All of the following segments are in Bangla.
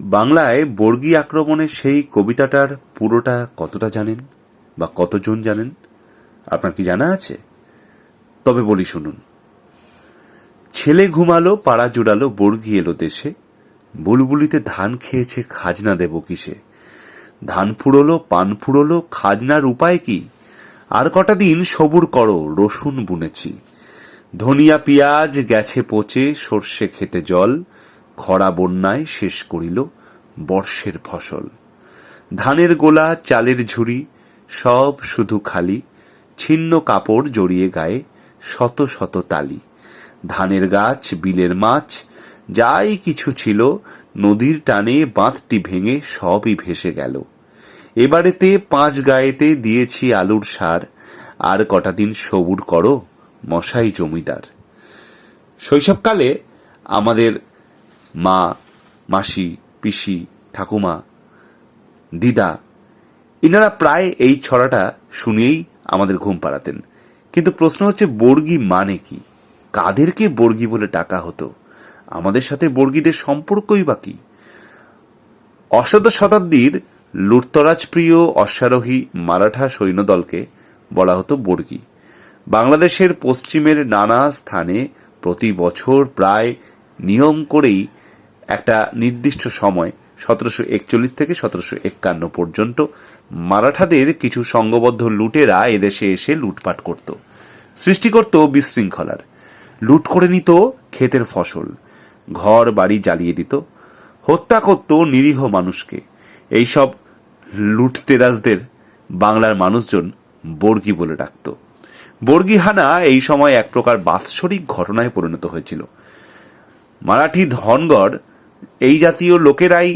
বাংলায় বর্গী আক্রমণের সেই কবিতাটার পুরোটা কতটা জানেন বা কতজন জানেন? আপনার কি জানা আছে? তবে বলি শুনুন। ছেলে ঘুমালো, পাড়া জুড়ালো, বর্গি এলো দেশে। বুলবুলিতে ধান খেয়েছে খাজনা দেব কিসে? ধান ফুরলো, পান ফুরলো, খাজনার উপায় কি? আর কটা দিন সবুর করো, রসুন বুনেছি। ধনিয়া, পেঁয়াজ, গেছে পচে, সর্ষে খেতে জল। খরা বন্যায় শেষ করিল বর্ষের ফসল। ধানের গোলা, চালের ঝুড়ি, সব শুধু খালি, ছিন্ন কাপড় জড়িয়ে গায়ে শত শত তালি। ধানের গাছ, বিলের মাছ, যাই কিছু ছিল, নদীর টানে বাঁধটি ভেঙে সবই ভেসে গেল। এবারেতে পাঁচ গায়েতে দিয়েছি আলুর সার, আর কটা দিন সবুর করো মশাই জমিদার। শৈশবকালে আমাদের মা, মাসি, পিসি, ঠাকুমা, দিদা, ইনারা প্রায় এই ছড়াটা শুনিয়েই আমাদের ঘুম পাড়াতেন। কিন্তু প্রশ্ন হচ্ছে, বর্গি মানে কি? কাদেরকে বর্গি বলে ডাকা হতো? আমাদের সাথে বর্গীদের সম্পর্কই বা কি? অষ্টাদশ শতাব্দীর লুটতরাজপ্রিয় অশ্বারোহী মারাঠা সৈন্যদলকে বলা হতো বর্গী। বাংলাদেশের পশ্চিমের নানা স্থানে প্রতি বছর প্রায় নিয়ম করেই একটা নির্দিষ্ট সময়, সতেরোশো একচল্লিশ থেকে সতেরোশো একান্ন পর্যন্ত মারাঠাদের কিছু সংঘবদ্ধ লুটেরা এদেশে এসে লুটপাট করত। সৃষ্টি করত বিশৃঙ্খলার। লুট করে নিত ক্ষেতের ফসল, ঘর, বাড়ি জ্বালিয়ে দিত। হত্যা করত নিরীহ মানুষকে। এইসব লুটতেরাজদের বাংলার মানুষজন বর্গি বলে ডাকত। বর্গি হানা এই সময় এক প্রকার বাৎসরিক ঘটনায় পরিণত হয়েছিল। মারাঠি ধনগড় এই জাতীয় লোকেরাই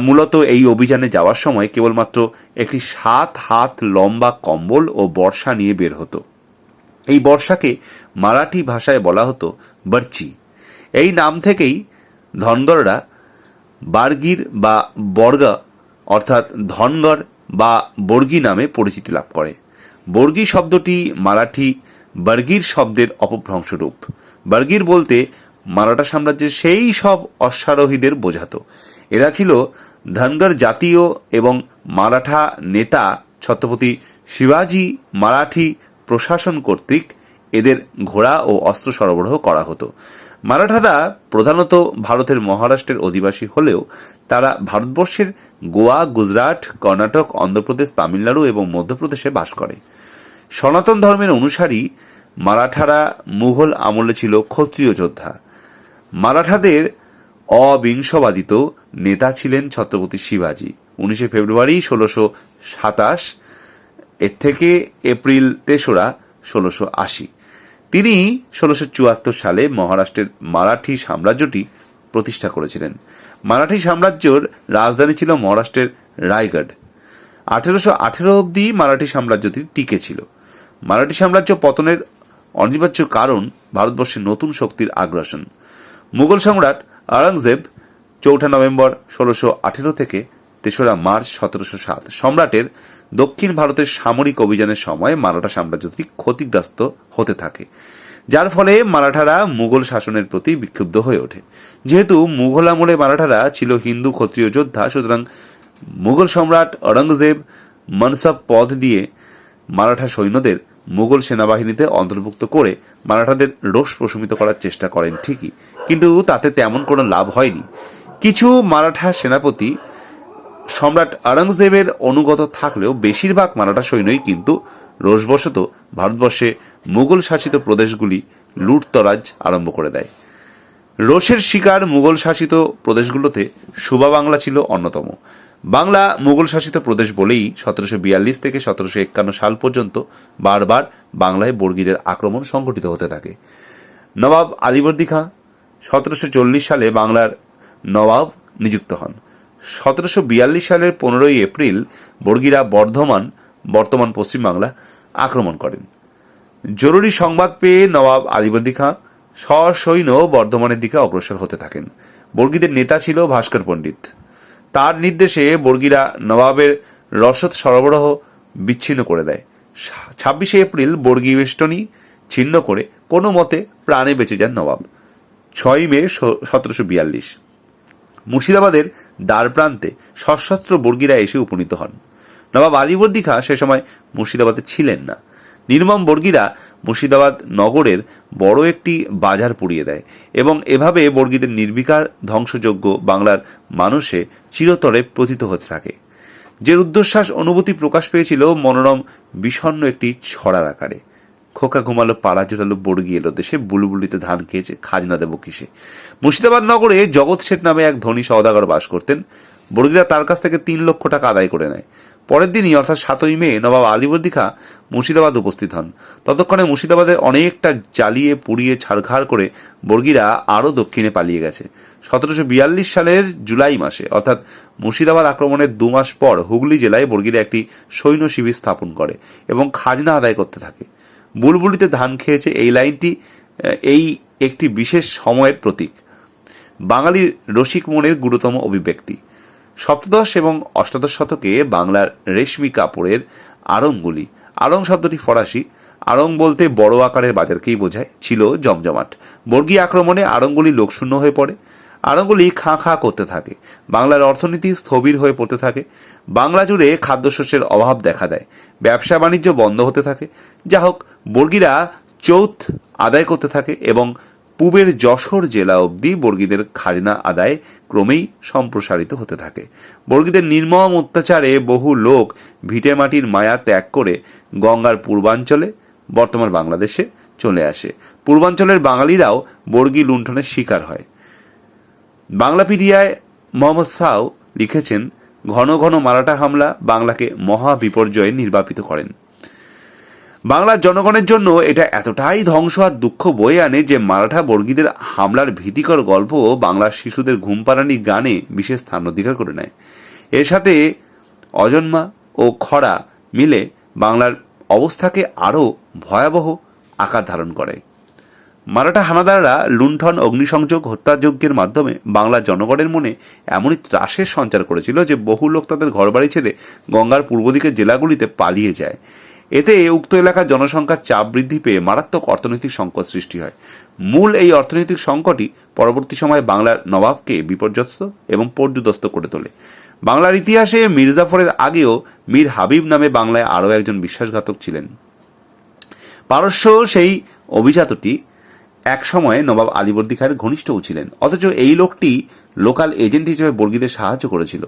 মূলত এই অভিযানে যাওয়ার সময় কেবলমাত্র একটি সাত হাত লম্বা কম্বল ও বর্ষা নিয়ে বের হতো। এই বর্ষাকে মারাঠি ভাষায় বলা হতো বর্চি। এই নাম থেকেই ধনগড়রা বার্গির বা বর্গা, অর্থাৎ ধনগড় বা বর্গি নামে পরিচিতি লাভ করে। বর্গি শব্দটি মারাঠি বর্গির শব্দের অপভ্রংশ রূপ বর্গির বলতে মারাঠা সাম্রাজ্যের সেই সব অশ্বারোহীদের বোঝাতো। এরা ছিল ধনগড় জাতীয় এবং মারাঠা নেতা ছত্রপতি শিবাজি মারাঠি প্রশাসন কর্তৃক এদের ঘোড়া ও অস্ত্র সরবরাহ করা হতো। মারাঠারা প্রধানত ভারতের মহারাষ্ট্রের অধিবাসী হলেও তারা ভারতবর্ষের গোয়া, গুজরাট, কর্ণাটক, অন্ধ্রপ্রদেশ, তামিলনাড়ু এবং মধ্যপ্রদেশে বাস করে। সনাতন ধর্মের অনুসারী মারাঠারা মুঘল আমলে ছিল ক্ষত্রিয় যোদ্ধা। মারাঠাদের অবিংশবাদিত নেতা ছিলেন ছত্রপতি শিবাজি। উনিশে ফেব্রুয়ারি ষোলোশো সাতাশ, এর থেকে এপ্রিল তেসরা ষোলোশো আশি। তিনি ষোলোশো চুয়াত্তর সালে মহারাষ্ট্রের মারাঠি সাম্রাজ্যটি প্রতিষ্ঠা করেছিলেন। মারাঠি সাম্রাজ্যর রাজধানী ছিল মহারাষ্ট্রের রায়গড়। আঠেরোশো আঠেরো অব্দি মারাঠি সাম্রাজ্যটি টিকে ছিল। মারাঠি সাম্রাজ্য পতনের অনিবার্য কারণ ভারতবর্ষের নতুন শক্তির আগ্রাসন। মুঘল সম্রাট আওরঙ্গজেব চৌঠা নভেম্বর ষোলোশো আঠেরো থেকে তেসরা মার্চ সতেরোশো সাত সম্রাটের দক্ষিণ ভারতের সামরিক অভিযানের সময় মারাঠা সাম্রাজ্যটি ক্ষতিগ্রস্ত হতে থাকে, যার ফলে মারাঠারা মুঘল শাসনের প্রতি বিক্ষুব্ধ হয়ে ওঠে। যেহেতু মুঘল আমলে মারাঠারা ছিল হিন্দু ক্ষত্রিয় যোদ্ধা, সুতরাং মুঘল সম্রাট অরঙ্গজেব মনসব পদ দিয়ে মারাঠা সৈন্যদের মুঘল সেনাবাহিনীতে অন্তর্ভুক্ত করে মারাঠাদের রোষ প্রশমিত করার চেষ্টা করেন ঠিকই। কিন্তু তাতে তেমন কোনো লাভ হয়নি। কিছু মারাঠা সেনাপতি সম্রাট আরঙ্গজেবের অনুগত থাকলেও বেশিরভাগ মারাঠা সৈন্যই কিন্তু রোষবশত ভারতবর্ষে মুঘল শাসিত প্রদেশগুলি লুটতরাজ আরম্ভ করে দেয়। রোষের শিকার মুঘল শাসিত প্রদেশগুলোতে সুবা বাংলা ছিল অন্যতম। বাংলা মুঘল শাসিত প্রদেশ বলেই সতেরোশো বিয়াল্লিশ থেকে সতেরোশো একান্ন সাল পর্যন্ত বারবার বাংলায় বর্গীদের আক্রমণ সংঘটিত হতে থাকে। নবাব আলিবর্দী খাঁ সতেরোশো চল্লিশ সালে বাংলার নবাব নিযুক্ত হন। সতেরোশো বিয়াল্লিশ সালের পনেরোই এপ্রিল বর্গীরা বর্ধমান, বর্তমান পশ্চিমবাংলা আক্রমণ করেন। জরুরি সংবাদ পেয়ে নবাব আলিবর্দী খাঁ সসৈন্য বর্ধমানের দিকে অগ্রসর হতে থাকেন। বর্গীদের নেতা ছিল ভাস্কর পণ্ডিত। তার নির্দেশে বর্গীরা নবাবের রসদ সরবরাহ বিচ্ছিন্ন করে দেয়। ছাব্বিশে এপ্রিল বর্গী বেষ্টনী ছিন্ন করে কোনো মতে প্রাণে বেঁচে যান নবাব ছয়ই মে সতেরোশো বিয়াল্লিশ। মুর্শিদাবাদের দ্বার প্রান্তে সশস্ত্র বর্গীরা এসে উপনীত হন। নবাব আলীবর্দী খাঁ সে সময় মুর্শিদাবাদে ছিলেন না। নির্মম বর্গীরা মুর্শিদাবাদ নগরের বড় একটি বাজার পুড়িয়ে দেয় এবং এভাবে বর্গীদের নির্বিকার ধ্বংসযোগ্য বাংলার মানুষে চিরতরে প্রতীত হতে থাকে। যে রুদ্ধশ্বাস অনুভূতি প্রকাশ পেয়েছিল মনোরম বিষণ্ণ একটি ছড়ার আকারে। খোকা ঘুমালো পাড়া জোটালো বর্গি এলো দেশে, বুলবুলিতে ধান খেয়েছে, খাজনা দেব কিসে। মুর্শিদাবাদ নগরে জগৎ শেঠ নামে এক ধনী সওদাগর বাস করতেন। বর্গিরা তার কাছ থেকে তিন লক্ষ টাকা আদায় করে নেয়। পরের দিনই, অর্থাৎ সাতই মে, নবাব আলিবর্দী খাঁ মুর্শিদাবাদ উপস্থিত হন। ততক্ষণে মুর্শিদাবাদের অনেকটা জ্বালিয়ে পুড়িয়ে ছাড়খাড় করে বর্গীরা আরও দক্ষিণে পালিয়ে গেছে। সতেরোশো বিয়াল্লিশ সালের জুলাই মাসে, অর্থাৎ মুর্শিদাবাদ আক্রমণের দু মাস পর হুগলি জেলায় বর্গীরা একটি সৈন্য শিবির স্থাপন করে এবং খাজনা আদায় করতে থাকে। বুলবুলিতে ধান খেয়েছে এই লাইনটি, এই একটি বিশেষ সময়ের প্রতীক। বাঙালির রসিক মনের গুরুতম অভিব্যক্তি। সপ্তদশ এবং অষ্টাদশ শতকে বাংলার রেশমি কাপড়ের আড়ংগুলি আড়ং শব্দটি ফরাসি, আড়ং বলতে বড় আকারের বাজারকেই বোঝায়, ছিল জমজমাট। বর্গী আক্রমণে আড়ংগুলি লোকশূন্য হয়ে পড়ে। আড়ংগুলি খাঁ খাঁ করতে থাকে। বাংলার অর্থনীতি স্থবির হয়ে পড়তে থাকে। বাংলা জুড়ে খাদ্যশস্যের অভাব দেখা দেয়। ব্যবসা বাণিজ্য বন্ধ হতে থাকে। যা হোক বর্গীরা চৌথ আদায় করতে থাকে এবং পূবের যশোর জেলা অবধি বর্গীদের খাজনা আদায় ক্রমেই সম্প্রসারিত হতে থাকে। বর্গীদের নির্মম অত্যাচারে বহু লোক ভিটেমাটির মায়া ত্যাগ করে গঙ্গার পূর্বাঞ্চলে, বর্তমান বাংলাদেশে চলে আসে। পূর্বাঞ্চলের বাঙালিরাও বর্গী লুণ্ঠনের শিকার হয়। বাংলাপিডিয়ায় মোহাম্মদ সাউ লিখেছেন, ঘন ঘন মারাঠা হামলা বাংলাকে মহা বিপর্যয়ে নির্বাপিত করেন। বাংলার জনগণের জন্য এটা এতটাই ধ্বংস আর দুঃখ বয়ে আনে যে মারাঠা বর্গীদের হামলার ভীতিকর গল্প বাংলার শিশুদের ঘুমপাড়ানি গানে বিশেষ স্থান অধিকার করে নেয়। এর সাথে অজন্মা ও খরা মিলে বাংলার অবস্থাকে আরও ভয়াবহ আকার ধারণ করে। মারাঠা হানাদাররা লুণ্ঠন, অগ্নিসংযোগ, হত্যাযজ্ঞের মাধ্যমে বাংলার জনগণের মনে এমনই ত্রাসের সঞ্চার করেছিল যে বহু লোক তাদের ঘরবাড়ি ছেড়ে গঙ্গার পূর্ব দিকের জেলাগুলিতে পালিয়ে যায়। এতে উক্ত এলাকার জনসংখ্যার চাপ বৃদ্ধি পেয়ে মারাত্মক অর্থনৈতিক সংকট সৃষ্টি হয়। মূল এই অর্থনৈতিক সংকটই পরবর্তী সময়ে বাংলার নবাবকে বিপর্যস্ত এবং পর্যুদস্ত করে তোলে। বাংলার ইতিহাসে মির্জাফরের আগেও মীর হাবিব নামে বাংলায় আরও একজন বিশ্বাসঘাতক ছিলেন। পারস্য সেই অভিজাতটি এক সময়ে নবাব আলীবর্দী খানের ঘনিষ্ঠও ছিলেন। অথচ এই লোকটি লোকাল এজেন্ট হিসেবে বর্গীদের সাহায্য করেছিল।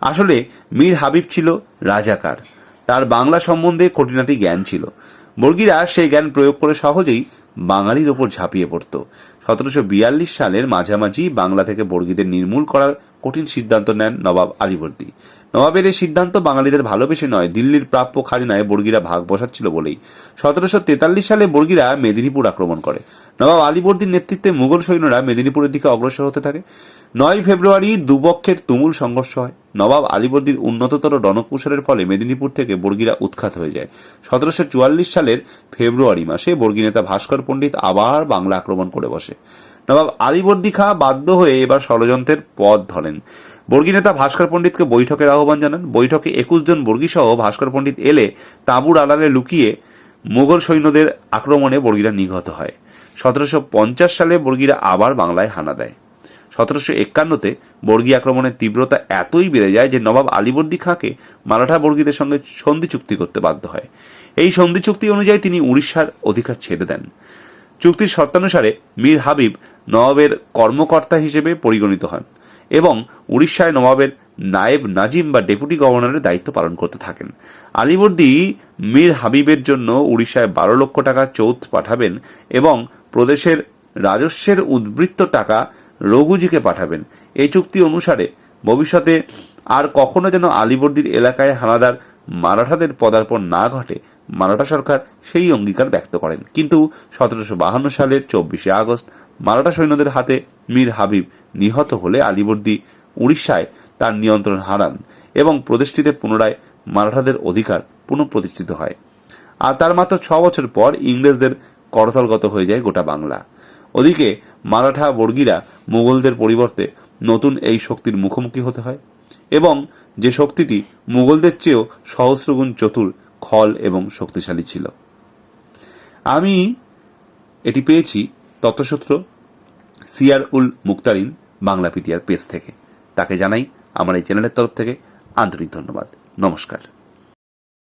আসলে মীর হাবিব ছিল রাজাকার। তার বাংলা সম্বন্ধে কঠিনাটি জ্ঞান ছিল। বর্গীরা সেই জ্ঞান প্রয়োগ করে সহজেই বাঙালির ওপর ঝাঁপিয়ে পড়ত। সতেরোশো বিয়াল্লিশ সালের মাঝামাঝি বাংলা থেকে বর্গীদের নির্মূল করার কঠিন সিদ্ধান্ত নেন নবাব আলীবর্দী। নবাবের এই সিদ্ধান্ত বাঙালিদের ভালোবেসে নয়, দিল্লির প্রাপ্য খাজনায় বর্গীরা ভাগ বসাচ্ছিল বলেই। সতেরোশো তেতাল্লিশ সালে বর্গীরা মেদিনীপুর আক্রমণ করে। নবাব আলীবর্দীর নেতৃত্বে মুঘল সৈন্যরা মেদিনীপুরের দিকে অগ্রসর হতে থাকে। নয় ফেব্রুয়ারি দুপক্ষের তুমুল সংঘর্ষ হয়। নবাব আলীবর্দীর উন্নততর রণকুশলের ফলে মেদিনীপুর থেকে বর্গীরা উৎখাত হয়ে যায়। সতেরোশো চুয়াল্লিশ সালের ফেব্রুয়ারি মাসে বর্গী নেতা ভাস্কর পণ্ডিত আবার বাংলা আক্রমণ করে বসে। নবাব আলীবর্দী খাঁ বাধ্য হয়ে এবার ষড়যন্ত্রের পথ ধরেন। বর্গী নেতা ভাস্কর পণ্ডিতকে বৈঠকের আহ্বান জানান। বৈঠকে একুশ জন বর্গী সহ ভাস্কর পণ্ডিত এলে তাঁবুর আড়ালে লুকিয়ে মোগল সৈন্যদের আক্রমণে বর্গীরা নিহত হয়। সতেরোশো পঞ্চাশ সালে বর্গীরা আবার বাংলায় হানা দেয়। সতেরোশো একান্নতে বর্গী আক্রমণের তীব্রতা এতই বেড়ে যায় যে নবাব আলীবর্দী খাঁকে মারাঠা বর্গীদের সঙ্গে সন্ধি চুক্তি করতে বাধ্য হয়। এই সন্ধি চুক্তি অনুযায়ী তিনি উড়িষ্যার অধিকার ছেড়ে দেন। চুক্তির শর্তানুসারে মীর হাবিব নবাবের কর্মকর্তা হিসেবে পরিগণিত হন এবং উড়িষ্যায় নবাবের নায়েব নাজিম বা ডেপুটি গভর্নরের দায়িত্ব পালন করতে থাকেন। আলীবর্দী মীর হাবিবের জন্য উড়িষ্যায় বারো লক্ষ টাকা চৌথ পাঠাবেন এবং প্রদেশের রাজস্বের উদ্বৃত্ত টাকা রঘুজিকে পাঠাবেন। এই চুক্তি অনুসারে ভবিষ্যতে আর কখনো যেন আলীবর্দীর এলাকায় হানাদার মারাঠাদের পদার্পণ না ঘটে, মারাঠা সরকার সেই অঙ্গীকার ব্যক্ত করেন। কিন্তু সতেরোশো বাহান্ন সালের চব্বিশে আগস্ট মারাঠা সৈন্যদের হাতে মীর হাবিব নিহত হলে আলীবর্দী উড়িষ্যায় তার নিয়ন্ত্রণ হারান এবং প্রদেশটিতে পুনরায় মারাঠাদের অধিকার পুনঃপ্রতিষ্ঠিত হয়। আর তার মাত্র ছ বছর পর ইংরেজদের করতলগত হয়ে যায় গোটা বাংলা। ওদিকে মারাঠা বর্গীরা মুঘলদের পরিবর্তে নতুন এই শক্তির মুখোমুখি হতে হয় এবং যে শক্তিটি মুঘলদের চেয়েও সহস্রগুণ চতুর, খল এবং শক্তিশালী ছিল। আমি এটি পেয়েছি তথ্যসূত্র সিয়ার উল মুক্তারিন, বাংলা পিটিআর পেজ থেকে। তাকে জানাই আমার এই চ্যানেলের তরফ থেকে আন্তরিক ধন্যবাদ। নমস্কার।